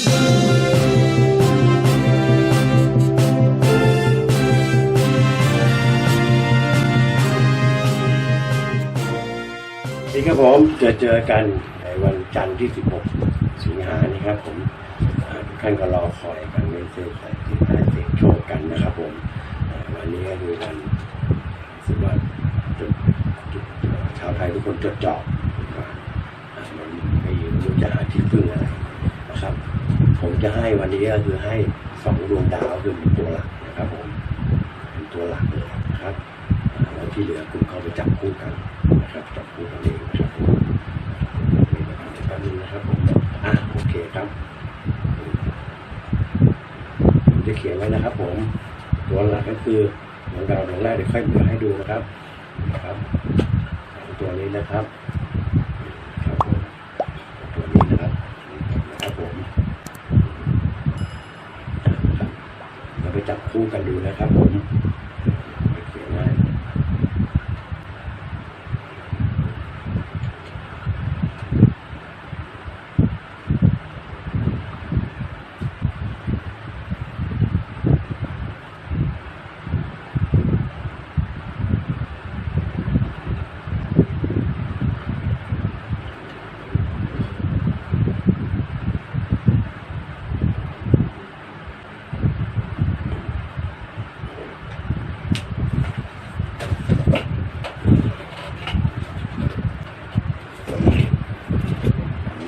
นี่ครับผมเจอเจอกันในวันจันทร์ที่ 16 สิงหานี่ครับผมอ่าทุกท่านก็รอคอยกันไม่เสียใจที่ได้เสียงโชคกันนะครับผมอ่าวันนี้ก็คือวันสึกว่าจดจดชาวไทยทุกคนจดจ่อว่าอ่ามันไม่รู้จะหาที่พึ่งอะไรนะครับ ผมจะให้วันนี้ก็คือให้สองดวงดาวคือเป็นตัวหลักนะครับผมเป็นตัวหลักเลยนะครับแล้วที่เหลือคุณเข้าไปจับคู่กันนะครับจับคู่กันเองนะครับผมนี่นะครับแป๊บนึงนะครับผมอะโอเคครับผมจะเขียนไว้นะครับ ผมตัวหลักก็คือดวงดาวดวงแรกเดี๋ยวค่อยเปิดให้ดูนะครับนะครับตัวนี้นะครับครับผมตัวนี้นะครับนะครับผม เราไป จับคู่กันดูนะครับผมไปเขียนไว้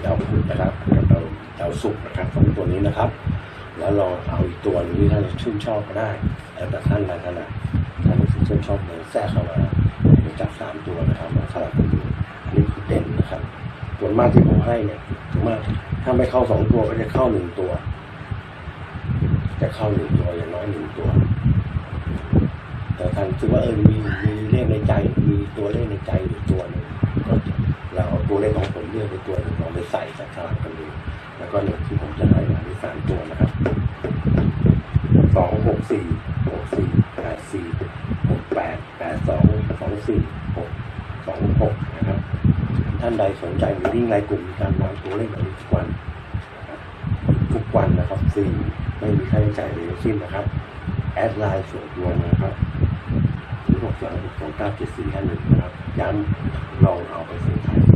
ดาวพุธนะครับกับดาว ดาวศุกนะครับสองตัวนี้นะครับ แล้วลองเอาอีกตัวหนึงที่ท่านชื่นชอบก็ได้แล้วแต่ท่านนะท่านนะท่านชื่นชอบเลยแทรกเข้ามาจับสามตัวนะครับมาสลับกันดูอันนี้คือเด่นนะครับส่วนมากที่ผมให้เนี่ยส่วนมากถ้าไม่เข้าสองตัวก็จะเข้าหนึ่งตัว จะเข้าหนึ่งตัวอย่างน้อยหนึ่งตัว แต่ท่านคิดว่าเออมีมีเลขในใจ มีตัวเลขในใจอยู่ตัวนึงก็เราเอาตัวเลขของผมเลือกไปตัวหนึ่งลองไปใส่สักสลับกันดู แล้วก็หนึ่งที่ผมจะให้อันนี้สามตัวนะครับสองหกสี่หกสี่แปดสี่หกแปดแปดสองสองสี่หกสองหกนะครับ ท่านใดสนใจหรือวิ่งรายกลุ่มการวางตัวเลขแบบทุกวันทุกวันนะครับฟรีไม่มีค่าใช้จ่ายเลยทั้งสิ้นนะครับ แอดไลน์ส่วนตัวนะครับศูนย์หกสองหกสองเก้าเจ็ดสี่ห้าหนึ่งนะครับย้ำลองเอาไปสี่ยงทาย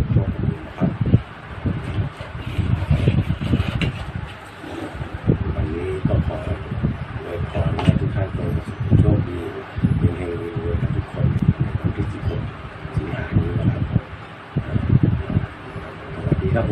いや、